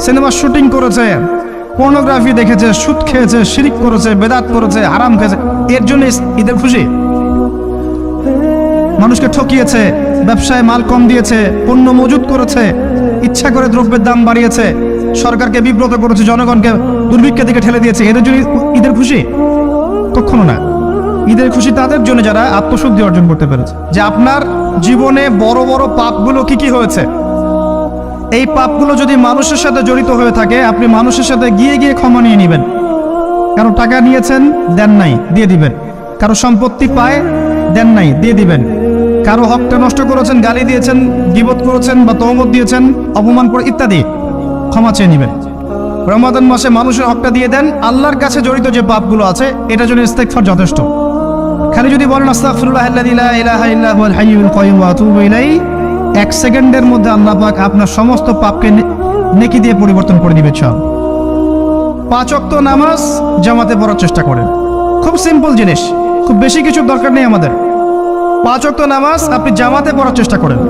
Cinema shooting করেছে pornography দেখেছে, সুদ খেয়েছে, শিরিক করেছে, বেদাত করেছে, হারাম খেয়েছে, এর জন্য ঈদের খুশি। মানুষকে ঠকিয়েছে, ব্যবসায় মাল কম দিয়েছে, পণ্য মজুত করেছে, ইচ্ছা করে দ্রব্যের দাম বাড়িয়েছে, সরকারকে বিব্রত করেছে, জনগণকে দুর্ভিক্ষের দিকে ঠেলে দিয়েছে, এদের জন্য ঈদের খুশি? কখনো না। ঈদের খুশি তাদের জন্য যারা আত্মশুদ্ধি অর্জন করতে পেরেছে। যে আপনার জীবনে বড় বড় পাপগুলো কি কি হয়েছে? এই পাপগুলো যদি মানুষের সাথে জড়িত হয়ে থাকে, আপনি মানুষের সাথে গিয়ে গিয়ে ক্ষমা নিয়ে নেবেন। কারও টাকা নিয়েছেন, দেন নাই, দিয়ে দিবেন। কারও সম্পত্তি পায়, দেন নাই, দিয়ে দিবেন। কারও হকটা নষ্ট করেছেন, গালি দিয়েছেন, গিবত করেছেন বা তহমত দিয়েছেন, অপমান করে ইত্যাদি, ক্ষমা চেয়ে নেবেন। রমাদান মাসে মানুষের হকটা দিয়ে দেন, আল্লাহর কাছে জড়িত যে পাপগুলো আছে, এটার জন্য ইস্তেগফার যথেষ্ট। খালি যদি বলেন ইলাইহি এক সেকেন্ডের মধ্যে আল্লাহ পাক আপনার সমস্ত পাপকে নেকি দিয়ে পরিবর্তন করে দিবে সব পাঁচ অক্ত নামাজ জামাতে পড়ার চেষ্টা করেন। খুব সিম্পল জিনিস, খুব বেশি কিছু দরকার নেই আমাদের। পাঁচ অক্ত নামাজ আপনি জামাতে পড়ার চেষ্টা করেন।